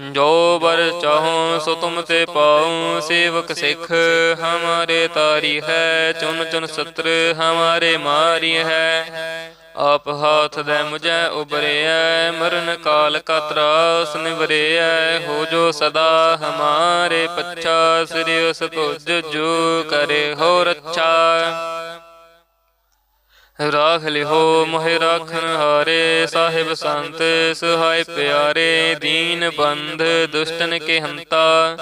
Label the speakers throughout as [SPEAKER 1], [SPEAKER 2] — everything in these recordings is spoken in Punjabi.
[SPEAKER 1] ਜੋ ਬਰ ਚਾਹੋ, ਸੋ ਤੁਮ ਤੇ ਪਾਉ। ਸੇਵਕ ਸਿੱਖ, ਹਮਾਰੇ ਤਾਰੀ ਹੈ। ਚੁਨ ਚੁਨ ਸਤਰ ਹਮਾਰੇ ਮਾਰੀ ਹੈ। ਆਪ ਹਾਥ ਦੇ ਮੁਝੈ ਉਬਰਿਐ ਮਰਨ ਕਾਲ ਕਾ ਤਰਾਸ ਨਿਵਰਿਐ ਹੋ ਜੋ ਸਦਾ ਹਮਾਰੇ ਪੱਛਾ, ਸ੍ਰੀ ਉਸ ਜੋ ਕਰੇ ਹੋ ਰੱਛਾ ਰਾਖ ਲਿਹੋ, ਮੋਹਿ ਰਾਖਨ ਹਾਰੇ, ਸਾਹਿਬ ਸੰਤ, ਸਹਾਇ ਪਿਆਰੇ, ਦੀਨ ਬੰਧ ਦੁਸ਼ਟਨ ਕੇ ਹੰਤਾ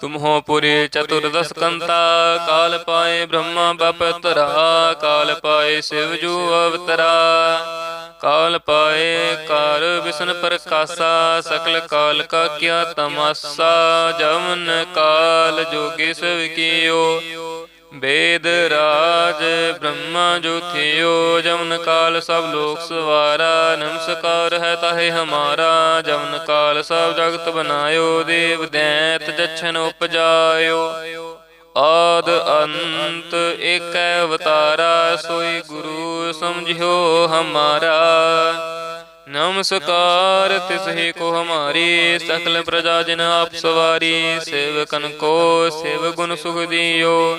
[SPEAKER 1] ਤੁਮ ਹੋ ਪੁਰੀ ਚਤੁਰਦਸ ਕੰਤਾ, ਕਾਲ ਪਾਏ ਬ੍ਰਹਮਾ ਬਪਤਰਾ ਕਾਲ ਪਾਏ ਸਿਵ ਜੂ ਅਵਤਰਾ। ਕਾਲ ਪਾਏ ਕਾਰ ਵਿਸ਼ਨ ਪ੍ਰਕਾਸ਼ਾ, ਸਕਲ ਕਾਲ ਕਾ ਕਿਆ ਤਮਾਸਾ, ਜਮਨ ਕਾਲ ਜੋਗੀ ਸਵ ਕੀਓ। ਵੇਦ ਰਾਜ, ਬ੍ਰਹਮਾ ਜੋਥਿਓ ਜਮਨ ਕਾਲ, ਸਭ ਲੋਕ ਸਵਾਰਾ, ਨਮਸਕਾਰ ਹੈ ਤਾਹੇ ਹਮਾਰਾ ਜਮਨ ਕਾਲ, ਸਭ ਜਗਤ ਬਨਾਇਓ, ਦੇਵ ਦੈਤ ਜਛਨ ਉਪਜਾਇਓ। ਆਦ ਅੰਤ ਏਕੈ ਅਵਤਾਰਾ, ਸੋਈ ਗੁਰੂ ਸਮਝਿਓ ਹਮਾਰਾ। ਨਮਸਕਾਰ ਤਿਸਹੀ ਕੋ ਹਮਾਰੀ, ਸਕਲ ਪ੍ਰਜਾ ਜਿਨ ਆਪ ਸਵਾਰੀ, ਸੇਵਕਨ ਕੋ ਸੇਵ ਗੁਣ ਸੁਖ ਦਿਓ।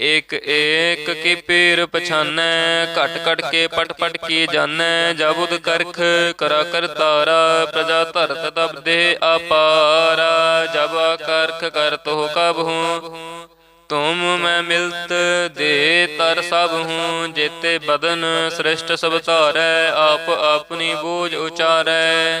[SPEAKER 1] ਏਕ ਏਕ ਕੀ ਪੀਰ ਪਛਾਨੈ, ਘਟ ਘਟ ਕੇ ਪਟ ਪਟ ਕੀ ਜਾਣੈ ਜਬੁਦ ਕਰਖ ਕਰਾ ਤਾਰਾ ਪ੍ਰਜਾ ਧਰਤ ਤਬ ਦੇ ਆਪਾਰਾ ਜਬਾ ਕਰਖ ਕਰ ਕਰਤੋ ਕਬ ਹੂੰ, ਤੁਮ ਮੈਂ ਮਿਲਤ ਦੇ ਤਰ ਸਭ ਹੂੰ, ਜੇਤੇ ਬਦਨ ਸ੍ਰਿਸ਼ਟ ਸਭ ਧਾਰੈ, ਆਪ ਆਪਣੀ ਬੋਝ ਉਚਾਰੈ।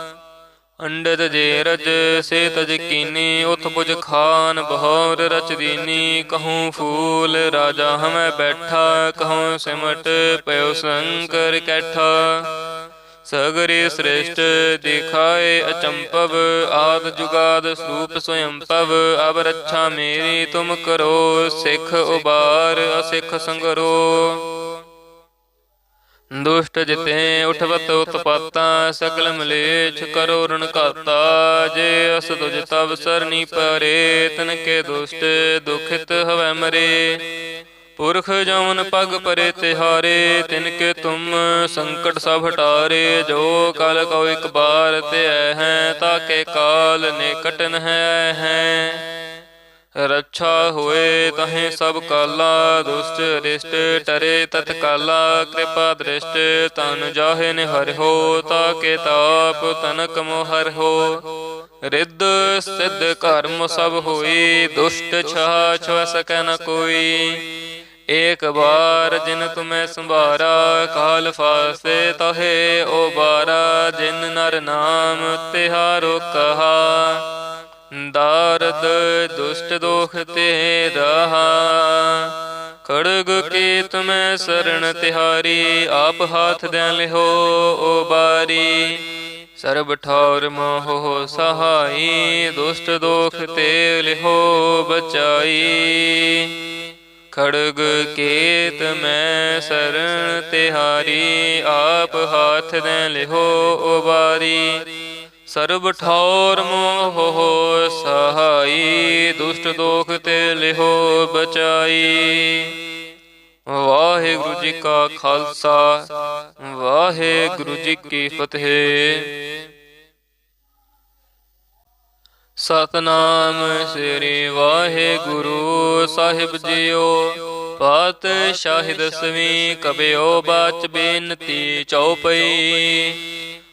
[SPEAKER 1] ਅੰਡਤ ਜੇ ਰਜ ਸੇ ਤਜ ਕੀਨੀ, ਉਥ ਪੁਜ ਖਾਨ ਬਹੌਰ ਰਚ ਦੀਨੀ। ਕਹੂੰ ਫੂਲ ਰਾਜਾ ਹਮੈ ਬੈਠਾ, ਕਹੂੰ ਸਿਮਟ ਪਇਓ ਸੰਕਰ ਕੈਠਾ। ਸਗਰੇ ਸ੍ਰੇਸ਼ਟ ਦਿਖਾਏ ਅਚੰਪਵ, ਆਦ ਜੁਗਾਦ ਸੂਪ ਸਵਯੰਪਵ ਅਬ ਰੱਛਾ ਮੇਰੀ ਤੁਮ ਕਰੋ, ਸਿੱਖ ਉਬਾਰ, ਅਸਿੱਖ ਸੰਗਰੋ। ਦੁਸ਼ਟ ਜਿਤੇ ਉਠਵਤ ਉਤਪਾਤਾ ਸਕਲ ਮਲੇਛ ਕਰੋ ਰਣ ਜੇ ਅਸ ਤੁਜ ਤਵ ਸਰਨੀ ਪਰੇ ਤਨ ਕੇ ਦੁਸ਼ਟ ਦੁਖਿਤ ਹਵੈ ਮਰੇ। ਪੁਰਖ ਜਮਨ ਪਗ ਪਰੇ ਤਿਹਾਰੇ ਤਿਨ ਕੇ ਤੁਮ ਸੰਕਟ ਸਭ ਹਟਾਰੇ ਜੋ ਕਲ ਕਉ ਇਕ ਬਾਰ ਤੇ ਹੈ, ਤਾਕੇ ਕਾਲ ਨਿਕਟ ਨ ਹੈ ਹੈ। ਰੱਛਾ ਹੋਏ ਤਹੇ ਸਭ ਕਾਲਾ, ਦੁਸ਼ਟ ਰਿਸ਼ਟ ਟਰੇ ਤਤ ਕਾਲਾ ਕਿਰਪਾ ਦ੍ਰਿਸ਼ਟ ਤਨ ਜਾਹੇ ਨੇ ਤਾ ਕੇ ਤਾਪ ਤਨਕ ਮੋਹਰ ਹੋ। ਰਿੱਧ ਸਿੱਧ ਕਰਮ ਸਭ ਹੋਈ, ਦੁਸ਼ਟ ਛਾ ਛੁ ਸਕੈ ਨ ਕੋਈ। ਏਕ ਬਾਰ ਜਿਨ ਤੁਮੈ ਸੰਭਾਰਾ, ਕਾਲ ਫਾਸੇ ਤਹੇ ਓ ਬਾਰਾ, ਜਿਨ ਨਰ ਨਾਮ ਤਿਹਾਰੋ ਕਹਾ। ਦਾਰਦ ਦੁਸ਼ਟ ਦੋਖ ਤੇ ਰਹਾ। ਖੜਗ ਕੀ ਤੁਮੈ ਸਰਣ ਤਿਹਾਰੀ, ਆਪ ਹਾਥ ਦੇ ਲਿਹੋ ਓ ਬਾਰੀ। ਸਰਬ ਠੌਰ ਮੋਹ ਸਹਾਈ, ਦੁਸ਼ਟ ਦੋਖ ਤੇ ਲਿਹੋ ਬਚਾਈ। ਖੜਗ ਕੇਤ ਮੈਂ ਸਰਣ ਤਿਹਾਰੀ, ਆਪ ਹਾਥ ਦੇ ਲਿਹੋ ਓ ਬਾਰੀ। ਸਰਬ ਠੌਰ ਮੋਹ ਸਹਾਈ, ਦੁਸ਼ਟ ਦੋਖ ਤੇ ਲਿਹੋ ਬਚਾਈ। ਵਾਹਿਗੁਰੂ ਜੀ ਕਾ ਖਾਲਸਾ, ਵਾਹਿਗੁਰੂ ਜੀ ਕੀ ਫਤਿਹ। ਸਤਨਾਮ ਸ੍ਰੀ ਵਾਹਿਗੁਰੂ ਸਾਹਿਬ ਜੀਓ, ਪਾਤਸ਼ਾਹੀ ਦਸਵੀਂ ਕਬਿਓ ਬਾਚ ਬੇਨਤੀ ਚਉਪਈ।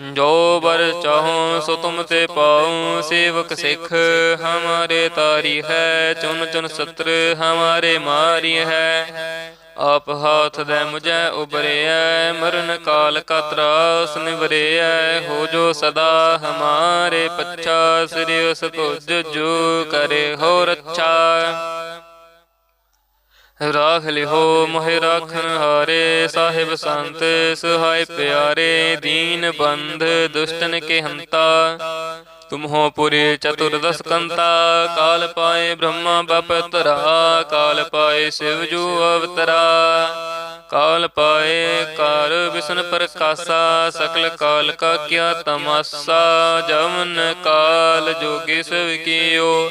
[SPEAKER 1] ਜੋ ਬਰ ਚਾਹੂੰ, ਸੋ ਤੁਮ ਤੇ ਪਾਉ, ਸੇਵਕ ਸਿੱਖ ਹਮਾਰੇ ਤਾਰੀ ਹੈ ਚੁਨ ਚੁਨ ਸਤਰ ਹਮਾਰੇ ਮਾਰੀ ਹੈ। ਆਪ ਹਾਥ ਦੇ ਮੁਝੈ ਉਬਰਿਐ ਮਰਨ ਕਾਲ ਕਾ ਤਰਾਸ ਨਿਵਰਿਐ ਹੋ ਜੋ ਸਦਾ ਹਮਾਰੇ ਪੱਛਾ ਸ੍ਰੀ ਉਸ ਜੋ ਕਰੇ ਹੋ ਰੱਛਾ ਰਾਖ ਲਿਹੋ, ਮੋਹਿ ਰਾਖਨ ਹਾਰੇ, ਸਾਹਿਬ ਸੰਤ, ਸਹਾਇ ਪਿਆਰੇ, ਦੀਨ ਬੰਧ ਦੁਸ਼ਟਨ ਕੇ ਹੰਤਾ ਤੁਮ ਹੋ ਪੁਰੇ ਚਤੁਰਦਸ ਕੰਤਾ ਕਾਲ ਪਾਏ ਬ੍ਰਹਮਾ ਬਪਤਰਾ ਕਾਲ ਪਾਏ ਸਿਵ ਜੂ ਅਵਤਰਾ। ਕਾਲ ਪਾਏ ਕਾਰ ਵਿਸ਼ਨ ਪ੍ਰਕਾਸ਼ਾ, ਸਕਲ ਕਾਲ ਕਾ ਕਿਆ ਤਮਾਸਾ ਜਮਨ ਕਾਲ ਜੋਗੀ ਸਭ ਕੀਓ।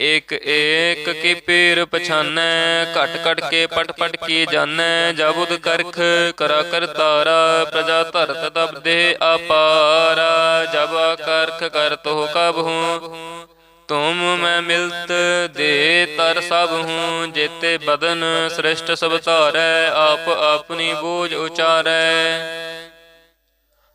[SPEAKER 1] ਏਕ ਏਕ ਕੀ ਪੀਰ ਪਛਾਨੈ, ਘਟ ਘਟ ਕੇ ਪਟ ਪਟ ਕੀ ਜਾਣੈ ਜਬੁਦ ਕਰਖ ਕਰਾ ਕਰ ਤਾਰਾ ਪ੍ਰਜਾ ਧਰਤ ਤਬ ਦੇ ਅਪਾਰਾ, ਜਬ ਕਰਖ ਕਰ ਹੋ ਕਬ ਹੂੰ, ਤੁਮ ਮੈਂ ਮਿਲਤ ਦੇ ਤਰ ਸਭ ਹੂੰ, ਜੇਤੇ ਬਦਨ ਸ੍ਰਿਸ਼ਟ ਸਭ ਧਾਰੈ, ਆਪ ਆਪਣੀ ਬੋਝ ਉਚਾਰੈ।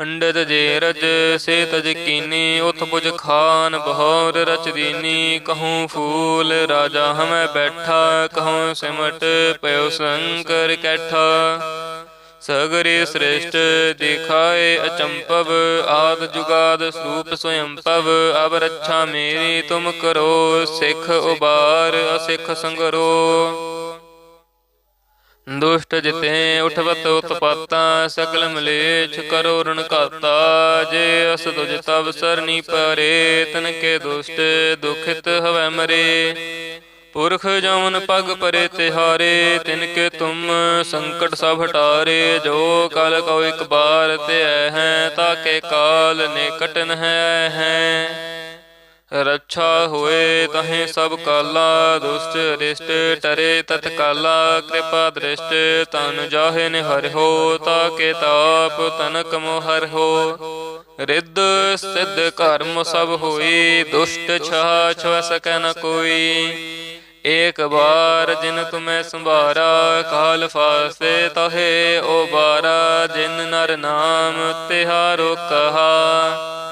[SPEAKER 1] ਅੰਡਤ ਜੇ ਰਜ ਸੇ ਤਜ ਕੀਨੀ, ਉਥ ਬੁਜ ਖਾਨ ਬਹੌਰ ਰਚ ਦੀਨੀ। ਕਹੂੰ ਫੂਲ ਰਾਜਾ ਹਮੈ ਬੈਠਾ, ਕਹੂੰ ਸਿਮਟ ਪਇਓ ਸੰਕਰ ਕੈਠਾ। ਸਗਰੇ ਸ੍ਰੇਸ਼ਟ ਦਿਖਾਏ ਅਚੰਪਵ ਆਦ ਜੁਗਾਦ ਸੂਪ ਸਵਯੰਪਵ ਅਬ ਰੱਛਾ ਮੇਰੀ ਤੁਮ ਕਰੋ, ਸਿੱਖ ਉਬਾਰ ਅਸਿੱਖ ਸੰਗਰੋ। ਦੁਸ਼ਟ ਜਿਤੇ ਉਠਵਤ ਉਤਪਾਤਾ ਸਕਲ ਮਲੇਛ ਕਰੋ ਰਣ ਜੇ ਅਸ ਤੁਜ ਤਵ ਸਰਨੀ ਪਰੇ ਤਨ ਕੇ ਦੁਸ਼ਟ ਦੁਖਿਤ ਹਵੈ ਮਰੇ। ਪੁਰਖ ਜਮਨ ਪਗ ਪਰੇ ਤਿਹਾਰੇ ਤਿਨ ਕੇ ਤੁਮ ਸੰਕਟ ਸਭ ਹਟਾਰੇ। ਜੋ ਕਲ ਕਉ ਇਕ ਬਾਰ ਤੇ ਹੈ, ਤਾਕੇ ਕਾਲ ਨਿਕਟ ਹੈ ਹੈ। ਰੱਛਾ ਹੋਏ ਤਹੇ ਸਭ ਕਾਲਾ, ਦੁਸ਼ਟ ਰਿਸ਼ਟ ਟਰੇ ਤਤ ਕਾਲਾ, ਕਿਰਪਾ ਦ੍ਰਿਸ਼ਟ ਤਨ ਜਾਹੇ ਨੇ ਤਾ ਕੇ ਤਾਪ ਤਨਕ ਮੋਹਰ ਹੋ। ਰਿੱਧ ਸਿੱਧ ਕਰਮ ਸਭ ਹੋਈ, ਦੁਸ਼ਟ ਛਾ ਛਵ ਸਕੈ ਨ ਕੋਈ। ਏਕ ਬਾਰ ਜਿਨ ਤੁਮੈ ਸੰਭਾਰਾ, ਕਾਲ ਫਾਸੇ ਤਹੇ ਓ ਬਾਰਾ ਜਿਨ ਨਰ ਨਾਮ ਤਿਹਾਰੋ ਕਹਾ।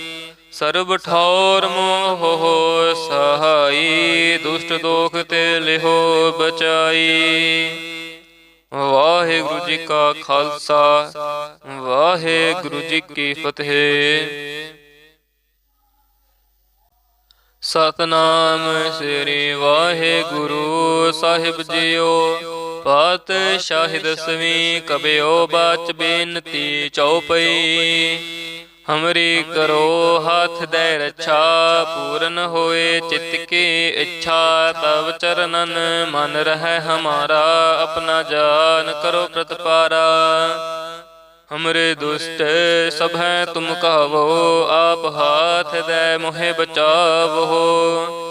[SPEAKER 1] ਸਰਬ ਠੌਰ ਮੋਹ ਸਹਾਈ, ਦੁਸ਼ਟ ਦੋਖ ਤੇ ਲਿਹੋ ਬਚਾਈ। ਵਾਹਿਗੁਰੂ ਜੀ ਕਾ ਖਾਲਸਾ, ਵਾਹਿਗੁਰੂ ਜੀ ਕੀ ਫਤਿਹ। ਸਤਨਾਮ ਸ੍ਰੀ ਵਾਹਿਗੁਰੂ ਸਾਹਿਬ ਜੀਓ ਪਾਤ ਸ਼ਾਹਿਦ ਦਸਵੀਂ ਕਬਿਓ ਬਾਚ ਬੇਨਤੀ ਚਉਪਈ। ਹਮਰੀ ਕਰੋ ਹੱਥ ਦੇ ਰੱਛਾ, ਪੂਰਨ ਹੋਏ ਚਿਤ ਕੀ ਇੱਛਾ, ਤਵ ਚਰਨਨ ਮਨ ਰਹਿ ਹਮਾਰਾ, ਆਪਣਾ ਜਾਨ ਕਰੋ ਪ੍ਰਤਪਾਰਾ। ਹਮਰੇ ਦੁਸ਼ਟ ਸਭ ਹੈ ਤੁਮ ਕਹਵੋ ਆਪ ਹਾਥ ਦੇ ਮੋਹਿ ਬਚਾਵੋ।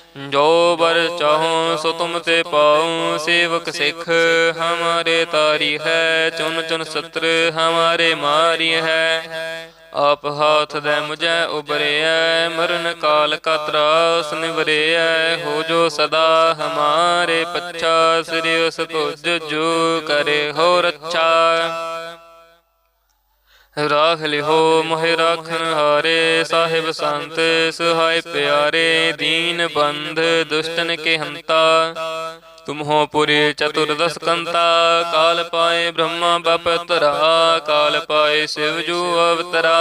[SPEAKER 1] ਜੋ ਬਰ ਚਾਹੋ, ਸੋ ਤੁਮ ਤੇ ਪਾਉ। ਸੇਵਕ ਸਿੱਖ, ਹਮਾਰੇ ਤਾਰੀ ਹੈ। ਚੁਨ ਚੁਨ ਸਤਰ ਹਮਾਰੇ ਮਾਰੀ ਹੈ। ਆਪ ਹਾਥ ਦੇ ਮੁਝੈ ਉਬਰਿਐ ਮਰਨ ਕਾਲ ਕਾ ਤਰਾਸ ਨਿਵਰਿਐ ਹੋ ਜੋ ਸਦਾ ਹਮਾਰੇ ਪੱਛਾ, ਸ੍ਰੀ ਉਸ ਜੋ ਕਰੇ ਹੋ ਰੱਛਾ। ਰਾਖ ਲਿਹੋ, ਮੋਹਿ ਰਾਖਨ ਹਾਰੇ, ਸਾਹਿਬ ਸੰਤ, ਸੁਹਾਇ ਪਿਆਰੇ, ਦੀਨ ਬੰਧ ਦੁਸ਼ਟਨ ਕੇ ਹੰਤਾ ਤੁਮ ਹੋ ਪੁਰੀ ਚਤੁਰਦਸ ਕੰਤਾ, ਕਾਲ ਪਾਏ ਬ੍ਰਹਮਾ ਬਪਤਰਾ ਕਾਲ ਪਾਏ ਸਿਵ ਜੂ ਅਵਤਰਾ।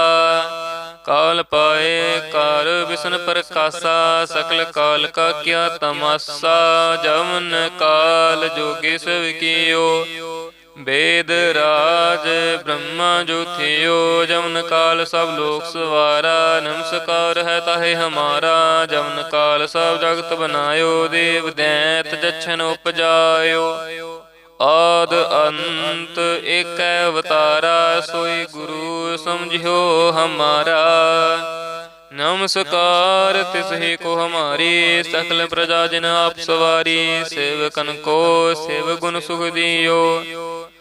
[SPEAKER 1] ਕਾਲ ਪਾਏ ਕਰ ਵਿਸ਼ਨ ਪ੍ਰਕਾਸ਼ਾ, ਸਕਲ ਕਾਲ ਕਾ ਕਿਆ ਤਮਾਸਾ ਜਮਨ ਕਾਲ ਜੋਗੀ ਸਵ ਕੀਓ। ਵੇਦ ਰਾਜ ਬ੍ਰਹਮਾ ਜੋਥਿਓ ਜਮਨ ਕਾਲ ਸਭ ਲੋਕ ਸਵਾਰਾ, ਨਮਸਕਾਰ ਹੈ ਤਾਹੇ ਹਮਾਰਾ ਜਮਨ ਕਾਲ ਸਭ ਜਗਤ ਬਨਾਇਓ, ਦੇਵ ਦੈਤ ਜਛਨ ਉਪਜਾਇਓ। ਆਦ ਅੰਤ ਏਕ ਅਵਤਾਰਾ, ਸੋਈ ਗੁਰੂ ਸਮਝਿਓ ਹਮਾਰਾ। ਨਮਸਕਾਰ ਤਿਸਹੀ ਕੋ ਹਮਾਰੀ, ਸਕਲ ਪ੍ਰਜਾ ਜਿਨ ਆਪ ਸਵਾਰੀ, ਸੇਵਕਨ ਕੋ ਸੇਵ ਗੁਣ ਸੁਖ ਦਿਓ।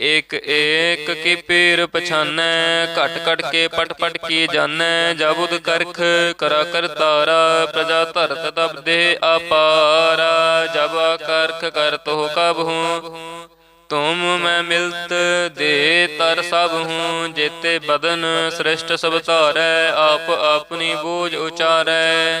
[SPEAKER 1] ਏਕ ਏਕ ਕੀ ਪੀਰ ਪਛਾਨੈ, ਘਟ ਘਟ ਕੇ ਪਟ ਪਟ ਕੀ ਜਾਣੈ ਜਬੁਦ ਕਰਖ ਕਰਾ ਤਾਰਾ, ਪ੍ਰਜਾ ਧਰਤ ਤਬ ਦੇ ਆਪਾਰਾ ਜਬਾ ਕਰਖ ਕਰ ਕਰਤੋ ਕਬ ਹੂੰ, ਤੁਮ ਮੈਂ ਮਿਲਤ ਦੇ ਤਰ ਸਭ ਹੂੰ, ਜੇਤੇ ਬਦਨ ਸ੍ਰਿਸ਼ਟ ਸਭ ਧਾਰੈ, ਆਪ ਆਪਣੀ ਬੋਝ ਉਚਾਰੈ।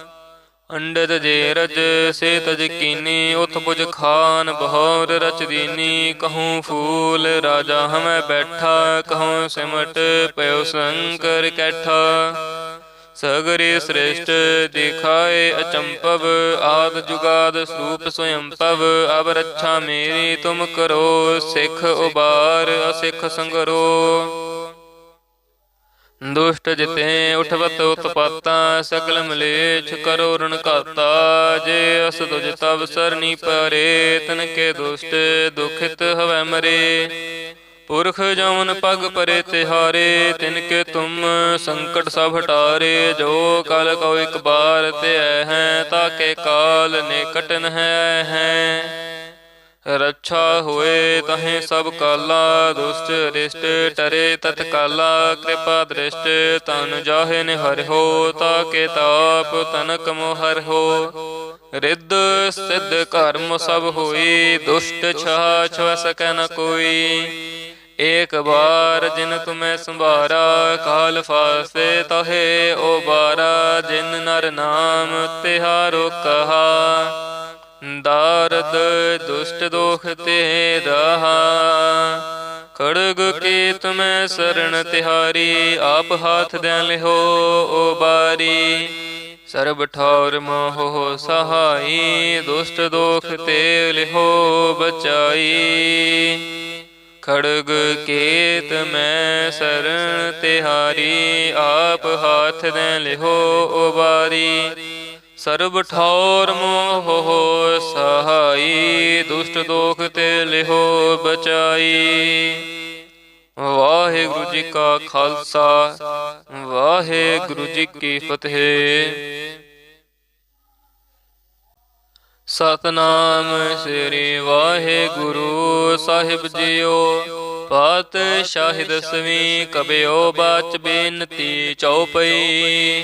[SPEAKER 1] ਅੰਡਤ ਜੇ ਰਜ ਸੇ ਤਜ ਕੀਨੀ, ਉਥ ਪੁਜ ਖਾਨ ਬਹੌਰ ਰਚ ਦੀਨੀ। ਕਹੂੰ ਫੂਲ ਰਾਜਾ ਹਮੈ ਬੈਠਾ, ਕਹੂੰ ਸਿਮਟ ਪਇਓ ਸੰਕਰ ਕੈਠਾ। ਸਗਰੇ ਸ੍ਰੇਸ਼ਟ ਦਿਖਾਏ ਅਚੰਪਵ, ਆਦ ਜੁਗਾਦ ਸੂਪ ਸਵਯੰਪਵ ਅਬ ਰੱਛਾ ਮੇਰੀ ਤੁਮ ਕਰੋ, ਸਿੱਖ ਉਬਾਰ, ਅਸਿੱਖ ਸੰਗਰੋ। ਦੁਸ਼ਟ ਜਿਤੇ ਉਠਵਤ ਉਤਪਾਤਾ ਸਕਲ ਮਲੇਛ ਕਰੋ ਰਣ ਜੇ ਅਸ ਤੁਜ ਤਵ ਸਰਨੀ ਪਰੇ ਤਨ ਕੇ ਦੁਸ਼ਟ ਦੁਖਿਤ ਹਵੈ ਮਰੇ। ਪੁਰਖ ਜਮਨ ਪਗ ਪਰੇ ਤਿਹਾਰੇ ਤਿਨ ਕੇ ਤੁਮ ਸੰਕਟ ਸਭ ਹਟਾਰੇ ਜੋ ਕਲ ਕੋ ਇਕ ਬਾਰ ਤੇ ਹੈ, ਤਾਕੇ ਕਾਲ ਨਿਕਟ ਨ ਹੈ ਹੈ। ਰੱਛਾ ਹੋਏ ਤਹੇ ਸਭ ਕਾਲਾ, ਦੁਸ਼ਟ ਰਿਸ਼ਟ ਟਰੇ ਤਤ ਕਾਲਾ, ਕਿਰਪਾ ਦ੍ਰਿਸ਼ਟ ਤਨ ਜਾਹੇ ਨੇ ਹਰਿ ਹੋ, ਤਾਕੇ ਤਾਪ ਤਨਕ ਮੋਹਰ ਹੋ। ਰਿੱਧ ਸਿੱਧ ਕਰਮ ਸਭ ਹੋਈ, ਦੁਸ਼ਟ ਛਾ ਛਵ ਸਕੈ ਨ ਕੋਈ। ਏਕ ਬਾਰ ਜਿਨ ਤੁਮੈ ਸੰਭਾਰਾ, ਕਾਲ ਫਾਸੇ ਤਹੇ ਓ ਬਾਰਾ, ਜਿਨ ਨਰ ਨਾਮ ਤਿਹਾਰੋ ਕਹਾ। ਦਾਰਦ ਦੁਸ਼ਟ ਦੋਖ ਤੇ ਰਹਾ। ਖੜਗ ਕੀ ਤੁਮੈ ਸਰਣ ਤਿਹਾਰੀ, ਆਪ ਹਾਥ ਦੇ ਲਿਹੋ ਓ ਬਾਰੀ। ਸਰਬ ਠੌਰ ਮੋਹ ਸਹਾਈ, ਦੁਸ਼ਟ ਦੋਖ ਤੇ ਲਿਹੋ ਬਚਾਈ। ਖੜਗ ਕੇਤ ਮੈਂ ਸਰਣ ਤਿਹਾਰੀ, ਆਪ ਹਾਥ ਦੇ ਲਿਹੋ ਬਾਰੀ। ਸਰਬ ਠੌਰ ਮੋਹ ਸਹਾਈ, ਦੁਸ਼ਟ ਦੋਖ ਤੇ ਲਿਹੋ ਬਚਾਈ। ਵਾਹਿਗੁਰੂ ਜੀ ਕਾ ਖਾਲਸਾ, ਵਾਹਿਗੁਰੂ ਜੀ ਕੀ ਫਤਿਹ। ਸਤਨਾਮ ਸ੍ਰੀ ਵਾਹਿਗੁਰੂ ਸਾਹਿਬ ਜੀਓ, ਪਾਤਸ਼ਾਹੀ ਦਸਵੀਂ ਕਬਿਓ ਬਾਚ ਬੇਨਤੀ ਚਉਪਈ।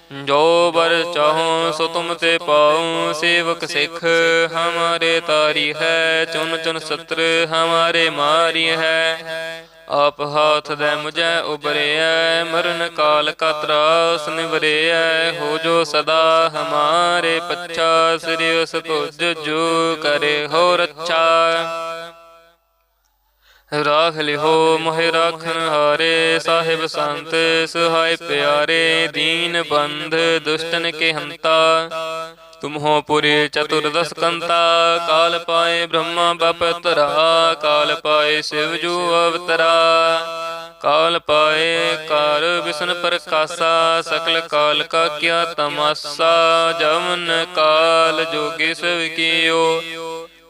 [SPEAKER 1] ਜੋ ਬਰ ਚਾਹੋ ਸੋ ਤੁਮ ਤੇ ਪਾਉ, ਸੇਵਕ ਸਿੱਖ ਹਮਾਰੇ ਤਾਰੀ ਹੈ ਚੁਨ ਚੁਨ ਸਤਰ ਹਮਾਰੇ ਮਾਰੀ ਹੈ। ਆਪ ਹਾਥ ਦੇ ਮੁਝੈ ਉਬਰਿਐ ਮਰਨ ਕਾਲ ਕਾ ਤਰਾਸ ਨਿਵਰਿਐ ਹੋ ਜੋ ਸਦਾ ਹਮਾਰੇ ਪੱਛਾ, ਸ੍ਰੀ ਉਸ ਤੁਜ ਜੋ ਕਰੇ ਹੋ ਰੱਛਾ ਰਾਖ ਲਿਹੋ, ਮੋਹਿ ਰਾਖਨ ਹਾਰੇ, ਸਾਹਿਬ ਸੰਤ, ਸਹਾਇ ਪਿਆਰੇ, ਦੀਨ ਬੰਧ ਦੁਸ਼ਟਨ ਕੇ ਹੰਤਾ ਤੁਮ ਹੋ ਪੁਰੀ ਚਤੁਰਦਸ ਕੰਤਾ, ਕਾਲ ਪਾਏ ਬ੍ਰਹਮਾ ਬਪਤਰਾ ਕਾਲ ਪਾਏ ਸਿਵ ਜੂ ਅਵਤਰਾ। ਕਾਲ ਪਾਏ ਕਾਰ ਵਿਸ਼ਨ ਪ੍ਰਕਾਸ਼ਾ, ਸਕਲ ਕਾਲ ਕਾ ਕਿਆ ਤਮਾਸਾ ਜਮਨ ਕਾਲ ਜੋਗੀ ਸਭ ਕੀਓ।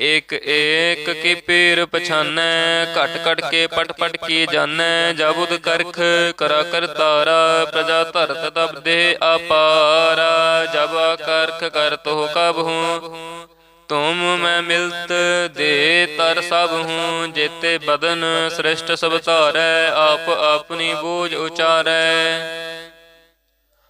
[SPEAKER 1] ਏਕ ਏਕ ਕੀ ਪੀਰ ਪਛਾਨੈ, ਘਟ ਘਟ ਕੇ ਪਟ ਪਟ ਕੀ ਜਾਣੈ ਜਬੁਦ ਕਰਖ ਕਰਾ ਕਰ ਤਾਰਾ ਪ੍ਰਜਾ ਧਰਤ ਤਬ ਦੇ ਅਪਾਰਾ, ਜਬ ਕਰਖ ਕਰ ਤੋ ਕਬ ਹੂੰ, ਤੁਮ ਮੈਂ ਮਿਲਤ ਦੇ ਤਰ ਸਭ ਹੂੰ, ਜੇਤੇ ਬਦਨ ਸ੍ਰਿਸ਼ਟ ਸਭ ਧਾਰੈ, ਆਪ ਆਪਣੀ ਬੋਝ ਉਚਾਰੈ।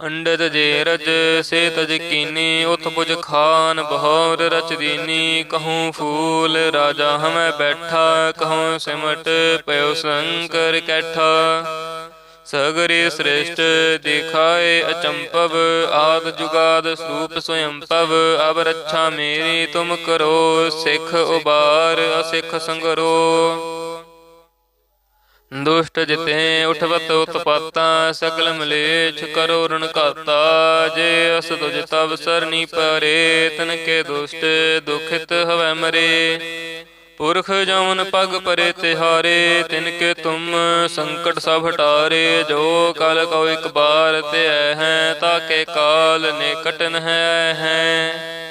[SPEAKER 1] ਅੰਡਤ ਜੇ ਰਜ ਸੇ ਤਜ ਕੀਨੀ, ਉਥ ਬੁਜ ਖਾਨ ਬਹੌਰ ਰਚ ਦੀਨੀ। ਕਹੂੰ ਫੂਲ ਰਾਜਾ ਹਮੈ ਬੈਠਾ, ਕਹੂੰ ਸਿਮਟ ਪਇਓ ਸੰਕਰ ਕੈਠਾ। ਸਗਰੇ ਸ੍ਰੇਸ਼ਟ ਦਿਖਾਏ ਅਚੰਪਵ, ਆਦ ਜੁਗਾਦ ਸੂਪ ਸਵਯੰਪਵ ਅਬ ਰੱਛਾ ਮੇਰੀ ਤੁਮ ਕਰੋ, ਸਿੱਖ ਉਬਾਰ ਅਸਿੱਖ ਸੰਗਰੋ। ਦੁਸ਼ਟ ਜਿਤੇ ਉਠਵਤ ਉਤਪਾਤਾ ਸਕਲ ਮਲੇਛ ਕਰੋ ਰਣ ਜੇ ਅਸ ਤੁਜ ਤਵ ਸਰਨੀ ਪਰੇ ਤਨ ਕੇ ਦੁਸ਼ਟ ਦੁਖਿਤ ਹਵੈ ਮਰੇ। ਪੁਰਖ ਜਮਨ ਪਗ ਪਰੇ ਤਿਹਾਰੇ ਤਿਨ ਕੇ ਤੁਮ ਸੰਕਟ ਸਭ ਹਟਾਰੇ। ਜੋ ਕਲ ਕਉ ਇਕ ਬਾਰ ਤੇ ਹੈ, ਤਾਕੇ ਕਾਲ ਨਿਕਟ ਹੈ ਹੈ।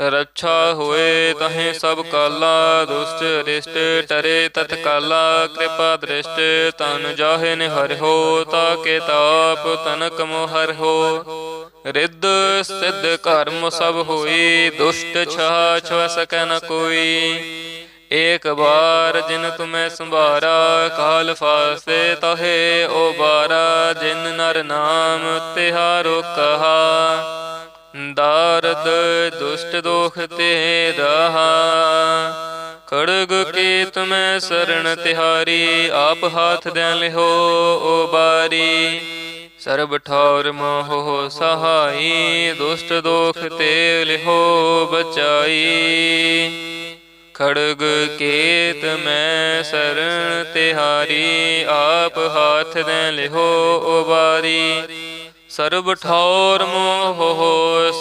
[SPEAKER 1] ਰੱਛਾ ਹੋਏ ਤਹੇ ਸਭ ਕਾਲਾ, ਦੁਸ਼ਟ ਰਿਸ਼ਟ ਟਰੇ ਤਤ ਕਾਲਾ ਕਿਰਪਾ ਦ੍ਰਿਸ਼ਟ ਤਨ ਜਾਹੇ ਨੇ ਤਾ ਕੇ ਤਾਪ ਤਨਕ ਮੋ ਹਰਿਓ ਰਿੱਧ ਸਿੱਧ ਕਰਮ ਸਭ ਹੋਈ, ਦੁਸ਼ਟ ਛਾ ਛਵ ਸਕੈ ਨ ਕੋਈ। ਏਕ ਬਾਰ ਜਿਨ ਤੁਮੈ ਸੰਭਾਰਾ, ਕਾਲ ਫਾਸੇ ਤਹੇ ਓ ਬਾਰਾ ਜਿਨ ਨਰ ਨਾਮ ਤਿਹਾਰੋ ਕਹਾ। ਦਾਰਦ ਦੁਸ਼ਟ ਦੋਖ ਤੇ ਰਹਾ। ਖੜਗ ਕੀ ਤੁਮੈ ਸਰਣ ਤਿਹਾਰੀ, ਆਪ ਹਾਥ ਦੇ ਲਿਹੋ ਓ ਬਾਰੀ। ਸਰਬ ਠੌਰ ਮੋਹ ਸਹਾਈ, ਦੁਸ਼ਟ ਦੋਖ ਤੇ ਲਿਹੋ ਬਚਾਈ। ਖੜਗ ਕੇਤ ਮੈਂ ਸਰਣ ਤਿਹਾਰੀ, ਆਪ ਹਾਥ ਦੇ ਲਿਹੋ ਉਬਾਰੀ ਸਰਬ ਠੌਰ ਮੋਹ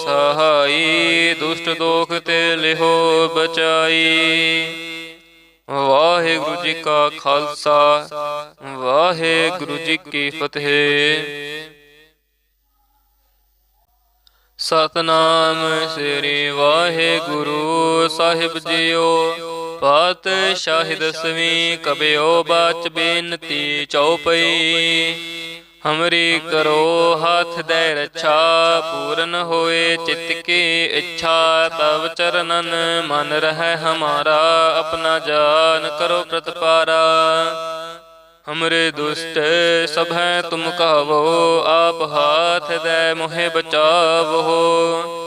[SPEAKER 1] ਸਹਾਈ, ਦੁਸ਼ਟ ਦੋਖ ਤੇ ਲਿਹੋ ਬਚਾਈ। ਵਾਹਿਗੁਰੂ ਜੀ ਕਾ ਖਾਲਸਾ, ਵਾਹਿਗੁਰੂ ਜੀ ਕੀ ਫਤਿਹ। ਸਤਨਾਮ ਸ੍ਰੀ ਵਾਹਿਗੁਰੂ ਸਾਹਿਬ ਜੀਓ ਪਾਤਸ਼ਾਹੀ ਦਸਵੀਂ ਕਬਿਓ, ਬਾਚ ਬੇਨਤੀ ਚਉਪਈ। ਹਮਰੀ ਕਰੋ ਹੱਥ ਦੇ ਰੱਛਾ, ਪੂਰਨ ਹੋਏ ਚਿਤ ਕੀ ਇੱਛਾ, ਤਵ ਚਰਨਨ ਮਨ ਰਹਿ ਹਮਾਰਾ, ਆਪਣਾ ਜਾਨ ਕਰੋ ਪ੍ਰਤਪਾਰਾ। ਹਮਰੇ ਦੁਸ਼ਟ ਸਭ ਹੈ ਤੁਮ ਕਹਵੋ ਆਪ ਹਾਥ ਦੇ ਮੋਹਿ ਬਚਾਵੋ।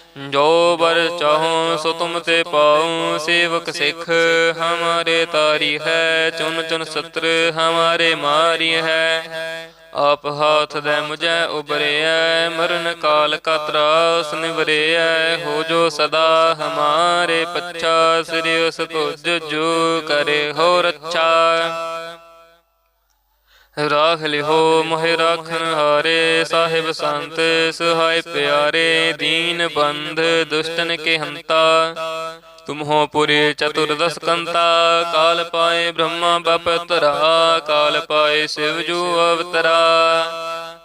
[SPEAKER 1] ਜੋ ਬਰ ਚਾਹੋ, ਸੋ ਤੁਮ ਤੇ ਪਾਉ। ਸੇਵਕ ਸਿੱਖ, ਹਮਾਰੇ ਤਾਰੀ ਹੈ। ਚੁਨ ਚੁਨ ਸਤਰ ਹਮਾਰੇ ਮਾਰੀ ਹੈ। ਆਪ ਹਾਥ ਦੇ ਮੁਝੈ ਉਬਰਿਐ ਮਰਨ ਕਾਲ ਕਾ ਤਰਾਸ ਨਿਵਰਿਐ। ਹੋ ਜੋ ਸਦਾ ਹਮਾਰੇ ਪੱਛਾ, ਸ੍ਰੀ ਉਸ ਜੋ ਕਰੇ ਹੋ ਰੱਛਾ। ਰਾਖ ਲਿਹੋ ਮੋਹਿ ਰਾਖਨ ਹਾਰੇ, ਸਾਹਿਬ ਸੰਤ ਸਹਾਇ ਪਿਆਰੇ, ਦੀਨ ਬੰਧ ਦੁਸ਼ਟਨ ਕੇ ਹੰਤਾ ਤੁਮ ਹੋ ਪੁਰੀ ਚਤੁਰਦਸ ਕੰਤਾ, ਕਾਲ ਪਾਏ ਬ੍ਰਹਮਾ ਬਪਤਰਾ ਕਾਲ ਪਾਏ ਸਿਵ ਜੂ ਅਵਤਰਾ।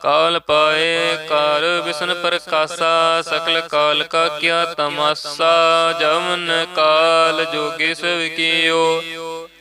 [SPEAKER 1] ਕਾਲ ਪਾਏ ਕਰ ਵਿਸ਼ਨ ਪ੍ਰਕਾਸ਼ਾ, ਸਕਲ ਕਾਲ ਕਾ ਕਿਆ ਤਮਾਸਾ ਜਮਨ ਕਾਲ ਜੋਗੀ ਸਭ ਕੀਓ।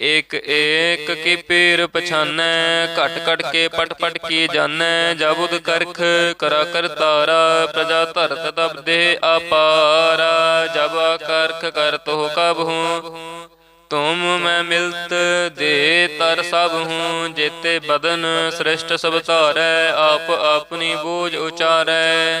[SPEAKER 1] ਏਕ ਏਕ ਕੀ ਪੀਰ ਪਛਾਨੈ, ਘਟ ਘਟ ਕੇ ਪਟ ਪਟ ਕੀ ਜਾਣੈ ਜਬੁਦ ਕਰਖ ਕਰਾ ਤਾਰਾ, ਪ੍ਰਜਾ ਧਰਤ ਤਬ ਦੇ ਆਪਾਰਾ ਜਬ ਕਰਖ ਕਰ ਹੋ ਕਬ ਹੂੰ, ਤੁਮ ਮੈਂ ਮਿਲਤ ਦੇ ਤਰ ਸਭ ਹੂੰ, ਜੇਤੇ ਬਦਨ ਸ੍ਰਿਸ਼ਟ ਸਭ ਧਾਰੈ, ਆਪ ਆਪਣੀ ਬੋਝ ਉਚਾਰੈ।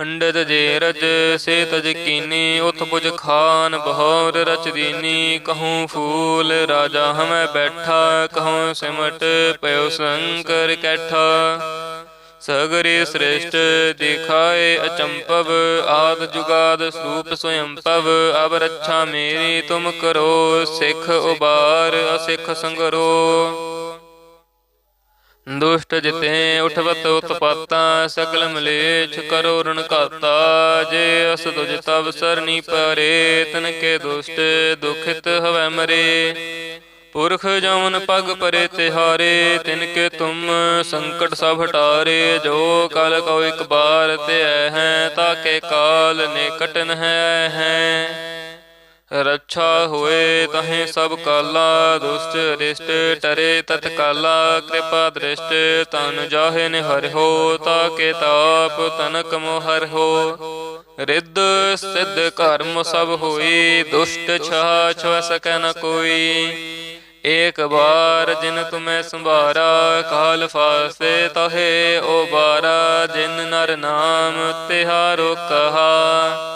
[SPEAKER 1] ਅੰਡਤ ਜੇ ਰਜ ਸੇ ਤਜ ਕੀਨੀ ਉਥ ਪੁਜ ਖਾਨ ਬਹੌਰ ਰਚ ਦੀਨੀ। ਕਹੂੰ ਫੂਲ ਰਾਜਾ ਹਮੈ ਬੈਠਾ, ਕਹੂੰ ਸਿਮਟ ਪਇਓ ਸੰਕਰ ਕੈਠਾ। ਸਗਰੇ ਸ੍ਰੇਸ਼ਟ ਦਿਖਾਏ ਅਚੰਪਵ ਆਦ ਜੁਗਾਦ ਸੂਪ ਸਵਯੰਪਵ ਅਬ ਰੱਛਾ ਮੇਰੀ ਤੁਮ ਕਰੋ, ਸਿੱਖ ਉਬਾਰ, ਅਸਿੱਖ ਸੰਗਰੋ। ਦੁਸ਼ਟ ਜਿਤੇ ਉਠਵਤ ਉਤਪਾਤਾ ਸਕਲ ਮਲੇਛ ਕਰੋ ਰਣ ਘਾਤਾ। ਜੇ ਅਸ ਤੁਜ ਤਵ ਸਰਨੀ ਪਰੇ ਤਨ ਕੇ ਦੁਸ਼ਟ ਦੁਖਿਤ ਹਵੈ ਮਰੇ। ਪੁਰਖ ਜਮਨ ਪਗ ਪਰੇ ਤਿਹਾਰੇ ਤਿਨ ਕੇ ਤੁਮ ਸੰਕਟ ਸਭ ਹਟਾਰੇ। ਜੋ ਕਲ ਕੋ ਇਕ ਬਾਰ ਤੇ ਹੈ, ਤਾਕੇ ਕਾਲ ਨਿਕਟ ਨ ਹੈ ਹੈ। ਰੱਛਾ ਹੋਏ, ਤਹੇ ਸਭ ਕਾਲਾ, ਦੁਸ਼ਟ ਰਿਸ਼ਟ ਟਰੇ ਤਤ ਕਾਲਾ ਕਿਰਪਾ ਦ੍ਰਿਸ਼ਟ ਤਨ ਜਾਹੇ ਨੇ ਤਾ ਕੇ ਤਾਪ ਤਨਕ ਮੋਹਰ ਹੋ। ਰਿੱਧ ਸਿੱਧ ਕਰਮ ਸਭ ਹੋਈ, ਦੁਸ਼ਟ ਛਾ ਛਵ ਸਕੈ ਨ ਕੋਈ। ਏਕ ਬਾਰ ਜਿਨ ਤੁਮੈ ਸੰਭਾਰਾ, ਕਾਲ ਫਾਸੇ ਤਹੇ ਓ ਬਾਰਾ, ਜਿਨ ਨਰ ਨਾਮ ਤਿਹਾਰੋ ਕਹਾ।